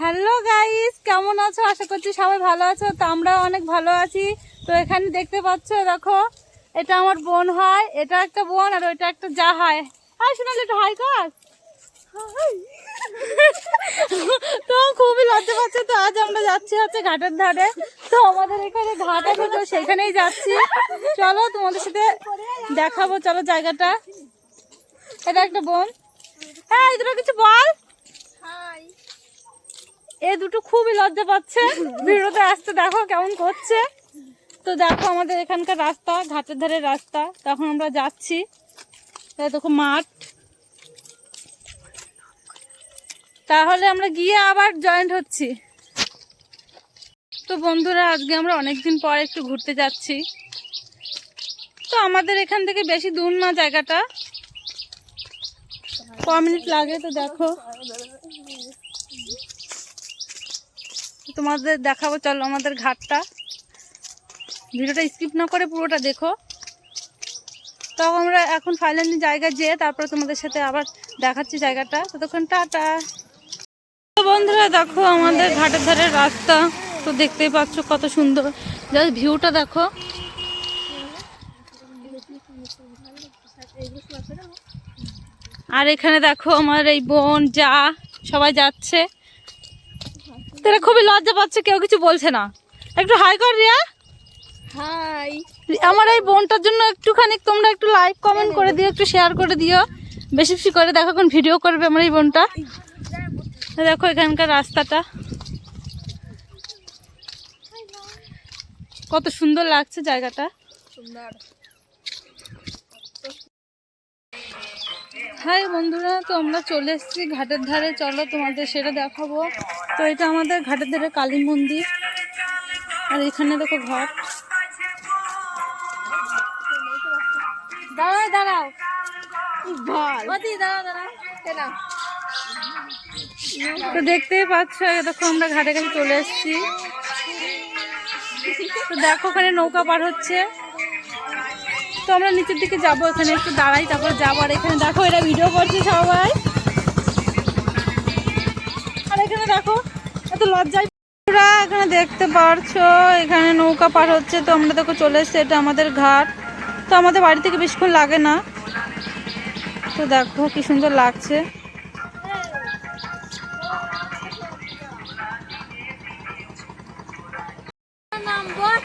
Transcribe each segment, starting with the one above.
Hello guys কেমন আছো? আশা করছি সবাই ভালো আছো। তো আমরাও অনেক ভালো আছি। তো এখানে দেখতে পাচ্ছ, দেখো, এটা আমার বোন হয়। এটা একটা বোন আর ওইটা একটা যা হয় হাই শোনালি একটু হাই কর। তো খুবই লজ্জা পাচ্ছে। তো আজ আমরা যাচ্ছি হচ্ছে ঘাটের ধারে। তো আমাদের এখানে ঘাট আছে, তো সেখানেই যাচ্ছি। চলো, তোমাদের সাথে দেখাবো। চলো, জায়গাটা। এটা একটা বোন। হ্যাঁ দুটো কিছু বল। এ দুটো খুবই লজ্জা পাচ্ছে। ভিডিওতে আসতে দেখো কেমন করছে। তো দেখো আমাদের এখানকার রাস্তা, ঘাটের ধারে রাস্তা। তখন আমরা যাচ্ছি। দেখো মাঠ। তাহলে আমরা গিয়ে আবার জয়েন্ট হচ্ছি। তো বন্ধুরা, আজকে আমরা অনেকদিন পর একটু ঘুরতে যাচ্ছি। তো আমাদের এখান থেকে বেশি দূর না জায়গাটা। ক মিনিট লাগে তো দেখো। তোমাদের দেখাবো, চলো আমাদের ঘাটটা। ভিডিওটা স্কিপ না করে পুরোটা দেখো। তো আমরা এখন ফাইনালি জায়গায় যেয়ে তারপরে তোমাদের সাথে আবার দেখাচ্ছি জায়গাটা। ততক্ষণ টাটা। বন্ধুরা, দেখো আমাদের ঘাটের ধারে রাস্তা। তো দেখতেই পাচ্ছ কত সুন্দর। জাস্ট ভিউটা দেখো। আর এখানে দেখো আমার এই বোন, যা, সবাই যাচ্ছে। তারা খুবই লজ্জা পাচ্ছে কেউ কিছু বলছে না। একটু হাই কর রিয়া। হাই আমার এই বোনটার জন্য একটুখানি তোমরা একটু লাইক কমেন্ট করে দিও একটু শেয়ার করে দিও। বেশি বেশি করে দেখো কোন ভিডিও করবে আমার এই বোনটা। দেখো এখানকার রাস্তাটা। কত সুন্দর লাগছে জায়গাটা। সুন্দর। হাই বন্ধুরা তো আমরা চলে এসেছি ঘাটের ধারে। চলো তোমাদের সেটা দেখাবো। তো এটা আমাদের ঘাটের ধারে কালী মন্দির। আর এখানে দেখো ঘাট। দাঁড়াও দাঁড়াও। তো দেখতেই পাচ্ছ দেখো আমরা ঘাটে কাছে চলে এসেছি। তো দেখো ওখানে নৌকা পার হচ্ছে। তো আমরা নিচের দিকে যাব, এখানে একটু দাঁড়াই, তারপর যাব, আর এখানে দেখো এরা ভিডিও করছে সবাই। আর এখানে দেখো, এত লজ্জায় এখানে দেখতে পারছ, এখানে নৌকা পার হচ্ছে, তো আমরা দেখো চলে এসেছি, এটা আমাদের ঘাট। তো আমাদের বাড়ি থেকে বেশিক্ষণ লাগে না। তো দেখো কি সুন্দর লাগছে।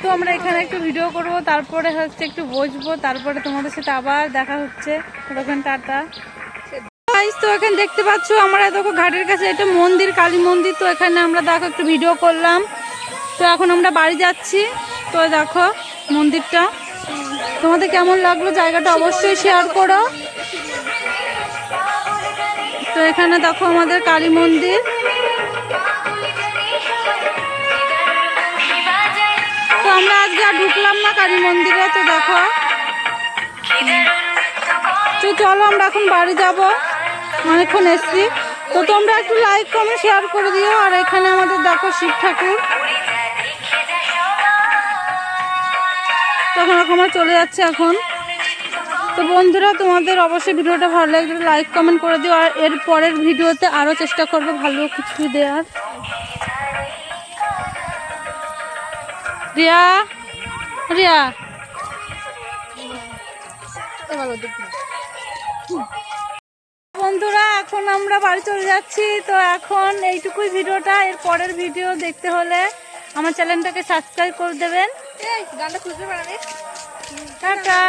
তো আমরা এখানে একটু ভিডিও করব, তারপরে হচ্ছে একটু বসবো, তারপরে তোমাদের সাথে আবার দেখা হচ্ছে। তখন টাটা। তো এখানে দেখতে পাচ্ছ আমরা দেখো ঘাটের কাছে একটা মন্দির, কালী মন্দির, তো এখানে আমরা দেখো একটু ভিডিও করলাম। তো এখন আমরা বাড়ি যাচ্ছি, তো দেখো মন্দিরটা। তোমাদের কেমন লাগল জায়গাটা অবশ্যই শেয়ার করো। তো এখানে দেখো আমাদের কালী মন্দির। আজকে আর ঢুকলাম না কালী মন্দিরে, তো দেখো। তো চলো আমরা এখন বাড়ি যাব। অনেকক্ষণ এসছি। তো তোমরা একটু লাইক কমেন্ট শেয়ার করে দিও। আর এখানে আমাদের দেখো শিব ঠাকুর। তখন আমরা চলে যাচ্ছে এখন। তো বন্ধুরা, তোমাদের অবশ্যই ভিডিওটা ভালো লাগলে লাইক কমেন্ট করে দিও। আর এর পরের ভিডিওতে আরও চেষ্টা করব ভালো কিছু দেওয়ার। রিয়া? রিয়া বন্ধুরা এখন আমরা বাড়ি চলে যাচ্ছি। তো এখন এইটুকুই ভিডিওটা। এর পরের ভিডিও দেখতে হলে আমার চ্যানেলটাকে সাবস্ক্রাইব করে দেবেন। টাটা।